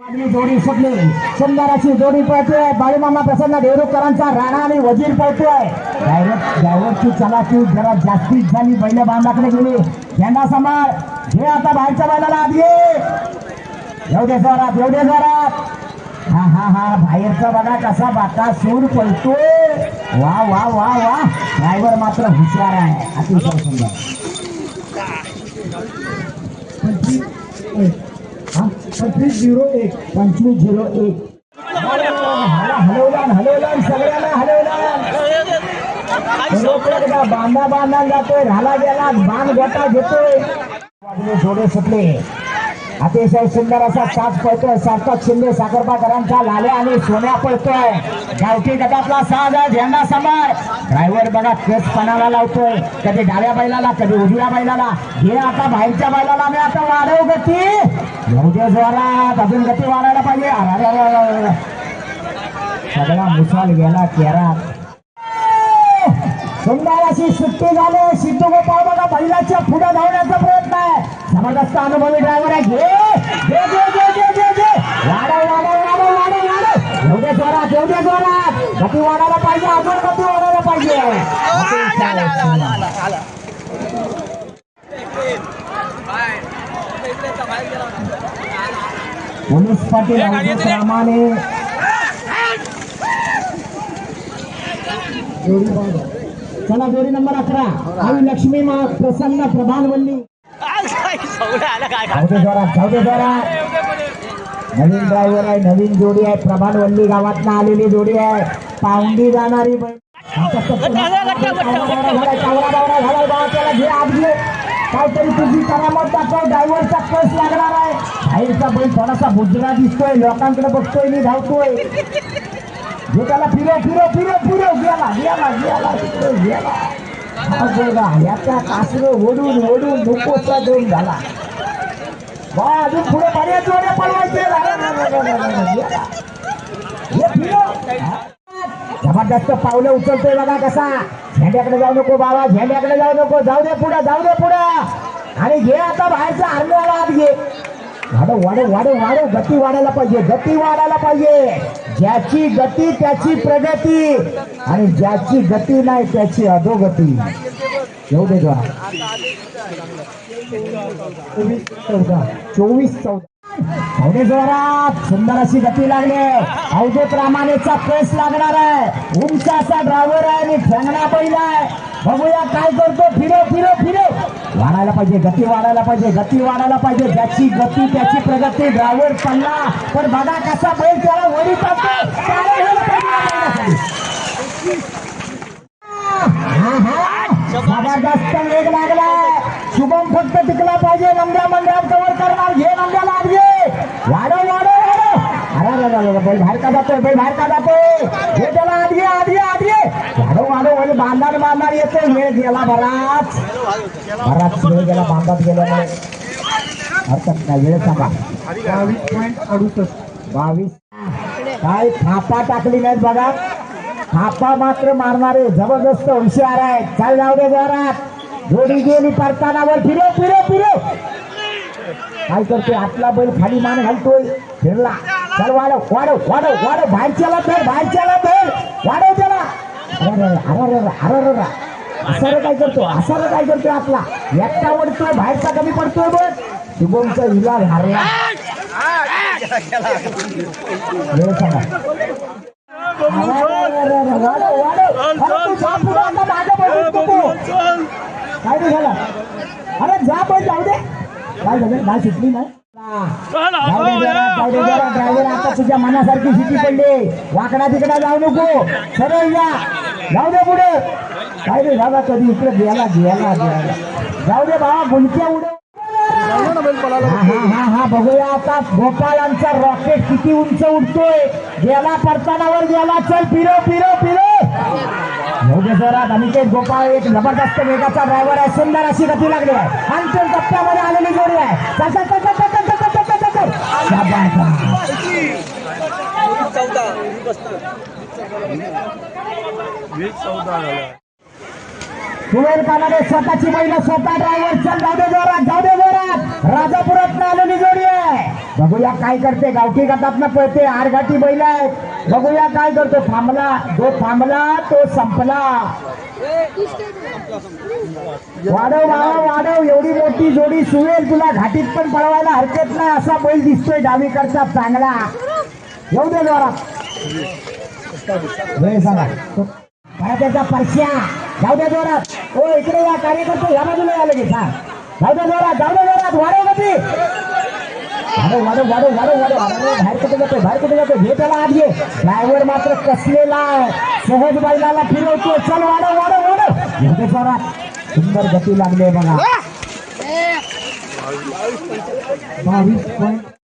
जोडी सुटली. सुंदर अशी जोडी पळतोय. बाळूमामा प्रसन्न देवरुखकरांचा राणा आणि वजीर पळतोय. डायरेक्ट ड्रायव्हरची चलाकी जरा जास्तीत झाली. बैल बांधाकडे गेली. झेंडा सांभाळ. घे आता बाहेरच्या बैलाला आत घे. येऊ दे जोरात येऊ दे जोरात. हा हा हा. बाहेरचा बघा कसा बाका सूर पळतोय. वा वा वा वा. ड्रायव्हर मात्र हुशार आहे. अतिशय सुंदर. छत्तीस झिरो एक पंचवीस झिरो एक. हलवलान हलवलान सगळ्यांना हलवलान. बांधा बांधा जातोय घाला गेला बांध गोटा घेतोय. वाजले सुटले. अतिशय सुंदर असा साज पळतोय सार्थक शिंदे साखरपाकरांचा लाल्या आणि सोन्या पळतोय. गावठी गटातला साज आहे झेंडा समोर. ड्रायव्हर बघा केस पणाला लावतोय. कधी डाव्या बैलाला कधी उजव्या बैलाला. हे आता बाहेरच्या बैलाला मी आता वाढव गती. एवढे जोरात अजून गती वाढायला पाहिजे. अरे. सगळा मुसाल गेला केरात. सुंदर अशी सुट्टी झाली. सिद्धू गोपाळ बघा बैलाच्या पुढे धावण्याचा प्रयत्न आहे. ज़बरदस्त अनुभवी ड्राइवर है। ये दे दे दे दे दे पाहिजे पाटील चला जोडी नंबर अकरा। आई लक्ष्मी मा प्रसन्न प्रभानवल्ली नवीन ड्रायव्हर आहे नवीन जोडी आहे. प्रभानवल्ली गावात आलेली जोडी आहे. पाऊंडी जाणारी काहीतरी तुझी करामत दाखव ड्रायव्हरचा कस लागणार आहे. बाहेरचा बैल थोडासा बुजरा दिसतोय लोकांकडे बघतोय मी धावतोय. जे त्याला फिरव फिरव फिरव फिरव. गेला गेला गेला गेला हा याचा कासरं ओढून ओढून नुकोचा दोन झाला. बा अजून पुढे बऱ्याच जोड्या पळवायचे जबरदस्त पावलं उचलतोय बघा कसा. झेंड्याकडे जाऊ नको बाबा झेंड्याकडे जाऊ नको. जाऊ दे पुढे जाऊ दे पुढे. आणि घे आता बाहेरचा आरण्याला आत घे. वाढव वाढव वाढव वाढव. गती वाढायला पाहिजे. गती वाढायला पाहिजे. ज्याची गती त्याची प्रगती. आणि ज्याची गती नाही त्याची अधोगती. येऊ दे का चोवीस चौदा. चोवीस चौदा. चौदे जोरात. सुंदर अशी गती लागली. अवधूत रामानेचा प्रेस लागणार आहे. उंचा असा ड्रायव्हर आहे आणि ठेंगणा पहिला आहे. बघूया काय करतो. फिरव फिरव फिरव वाढायला पाहिजे गती वाढायला पाहिजे गती वाढायला पाहिजे. ज्याची गती त्याची प्रगती ड्रायव्हर पल्ला पण बघा कसा बैल त्याला वडी जबरदस्त वेग लागला शुभम फक्त टिकला पाहिजे. नंद्या मंद्या कवर करणार. घे नंद्या आत वाढव वाढव वाढव. अरे अरे, बैल बाहेर का जातोय? बैल बाहेर का जातोय? हे त्याला आत घे आत घे आत घे वाढव वाढव बैल बांधार बांधार येतो वेळ गेला बराच. बराच वेळ गेला बांधात गेल्यामुळे हरकत नाही. वेळ सांगा बावीस. पॉईंट अडुसष्ट बावीस काय थापा टाकली नाहीत बघा. थापा मात्र मारणारे जबरदस्त हुशार आहे चाल जाऊ दे जोरात. जोडी गेली परतानावर फिरो फिरो फिरो. काय करतोय? आतला बैल खाली मान घालतोय. फिरला. चल वाढव वाढव वाढव वाढव. बाहेरच्याला धर बाहेरच्याला धर. वाढव हरर काय करतो? हसार काय करतो आपला? एकटा ओढतोय बाहेरचा कमी पडतोय बघ. शुभमचा इलाज हरला. काय झालं? अरे जा पण जाऊ दे काय झालं? ना ड्रायव्हर तुझ्या मनासारखी शिटी पडली. वाकडा तिकडा जाऊ नको. सरळ या. जाऊ दे पुढे. काय रे दादा कधी इकडे घ्यायला घ्यायला घ्यायला. जाऊ दे बाबा गुंच्या उडे हा हा हा बघूया आता गोपाळांचा रॉकेट किती उंच उडतोय. गेला परतानावर गेला. चल फिरो फिरो फिरो. येऊ दे अनिकेत गोपाळ एक जबरदस्त वेगाचा ड्रायव्हर आहे. सुंदर अशी गती लागली आहे. अंतिम टप्प्यामध्ये आलेली जोडी आहे. कुवेल कानाने स्वतःची महिला स्वतः ड्रायव्हर चल जाऊ दे जोरात जाऊ जोरात. राजापुरात आलेली जोडी आहे. बघूया काय करते गावठी गटात पळते आरघाटी बैल आहेत. बघूया काय करतो थांबला जो थांबला तो संपला. वाढव वाढव वाढव. एवढी मोठी जोडी सुवेल तुला घाटीत पण पळवायला हरकत नाही असा बैल दिसतोय डावीकडचा चांगला. येऊ दे जोरात. सांगा काय त्याचा परश्या जाऊ द्या जोरात. हो इकडे या कार्यकर्ते या बाजूला या लगेच हा. जाऊ द्या जोरात जाऊ दे जोरात. वाढव गती. वाढव वाढव वाढव वाढव वाढव. बाहेर कुठे जातो बाहेर कुठे जातो घे त्याला आज ये ड्रायव्हर मात्र कसलेला सहज बैलाला फिरवतो चल वाढव वाढव वाढव. जोरात. सुंदर गती लागली आहे बघा. बावीस पॉईंट